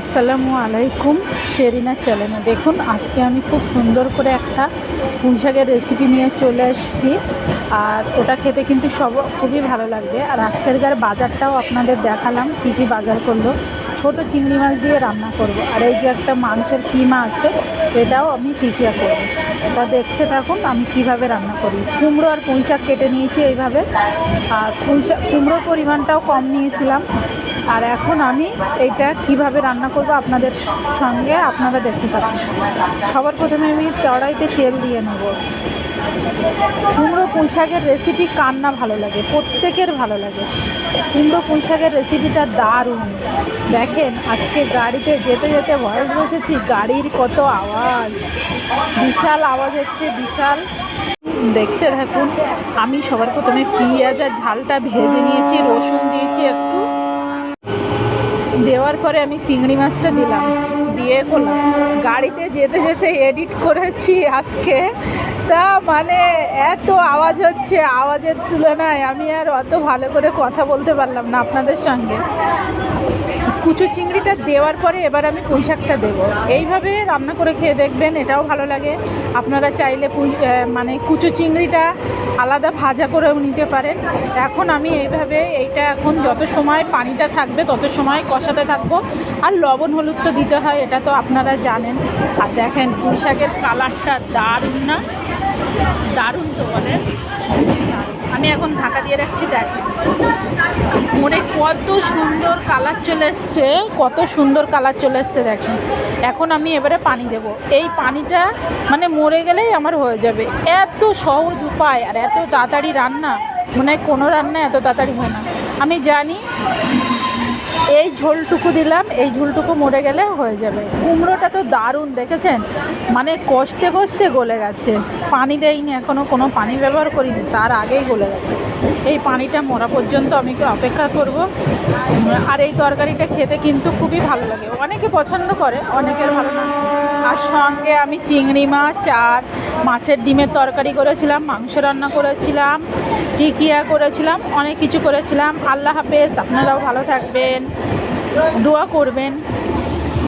আসসালামু আলাইকুম, শেরিনা চ্যানেলে। দেখুন, আজকে আমি খুব সুন্দর করে একটা পুঁই শাকের রেসিপি নিয়ে চলে এসেছি। আর ওটা খেতে কিন্তু সব, খুবই ভালো লাগবে। আর আজকেরকার বাজারটাও আপনাদের দেখালাম, কী কী বাজার করল। ছোট চিংড়ি মাছ দিয়ে রান্না করব। আর এই যে একটা মাংসের কিমা আছে, এটাও আমি টিকিয়া করব। তা দেখতে থাকুন, আমি কীভাবে রান্না করি। কুমড়ো আর পুঁই শাক কেটে নিয়েছি এইভাবে। আর পুঁই শাক কুমড়োর পরিমাণটাও কম নিয়েছিলাম। আর এখন আমি এইটা কীভাবে রান্না করব আপনাদের সঙ্গে আপনারা দেখতে পাবেন সবার প্রথমে আমি কড়াইতে তেল দিয়ে নেব। কুমড়ো পুঁই শাকের রেসিপি কার না ভালো লাগে? প্রত্যেকের ভালো লাগে। কুমড়ো পুঁই শাকের রেসিপিটা দারুণ। দেখেন, আজকে গাড়িতে যেতে যেতে ভয়েস বসেছি, গাড়ির কত আওয়াজ। বিশাল আওয়াজ হচ্ছে, বিশাল। দেখতে থাকুন, আমি সবার প্রথমে পেঁয়াজ আর ঝালটা ভেজে নিয়েছি, রসুন দিয়েছি একটু। দেওয়ার পরে আমি চিংড়ি মাছটা দিলাম। দিয়ে করলাম। গাড়িতে যেতে যেতে এডিট করেছি আজকে। তা মানে এত আওয়াজ হচ্ছে, আওয়াজের তুলনায় আমি আর অত ভালো করে কথা বলতে পারলাম না আপনাদের সঙ্গে। কুচু চিংড়িটা দেওয়ার পরে এবার আমি পুঁই শাকটা দেবো। এইভাবে রান্না করে খেয়ে দেখবেন, এটাও ভালো লাগে। আপনারা চাইলে পুঁই মানে কুচু চিংড়িটা আলাদা ভাজা করেও নিতে পারেন। এখন আমি এইভাবে এইটা এখন যত সময় পানিটা থাকবে, তত সময় কষাতে থাকব। আর লবণ হলুদ তো দিতে হয়, এটা তো আপনারা জানেন। আর দেখেন পুঁই শাকের কালারটা দারুণ না? দারুণ তো বলেন আমি এখন ঢাকা দিয়ে রাখছি দেখেন মনে কত সুন্দর কালার চলে এসছে, কত সুন্দর কালার চলে এসছে দেখেন এখন আমি এবারে পানি দেব। এই পানিটা মানে মরে গেলেই আমার হয়ে যাবে। এত সহজ উপায়, আর এত তাড়াতাড়ি রান্না, মনে কোনো রান্না এত তাড়াতাড়ি হয় না। আমি জানি ঝোলটুকু দিলাম, এই ঝোলটুকু মরে গেলে হয়ে যাবে। কুমড়োটা তো দারুণ, দেখেছেন? মানে কষতে কষতে গলে গেছে। পানি দেয়নি এখনও কোনো পানি ব্যবহার করিনি, তার আগেই গলে গেছে। এই পানিটা মরা পর্যন্ত আমি কি অপেক্ষা করব। আর এই তরকারিটা খেতে কিন্তু খুবই ভালো লাগে। অনেকে পছন্দ করে, অনেকের ভালো না আর সঙ্গে আমি চিংড়ি মাছ আর মাছের ডিমের তরকারি করেছিলাম, মাংস রান্না করেছিলাম টিকিয়া করেছিলাম, অনেক কিছু করেছিলাম। আল্লাহ হাফেজ, আপনারাও ভালো থাকবেন, দোয়া করবেন।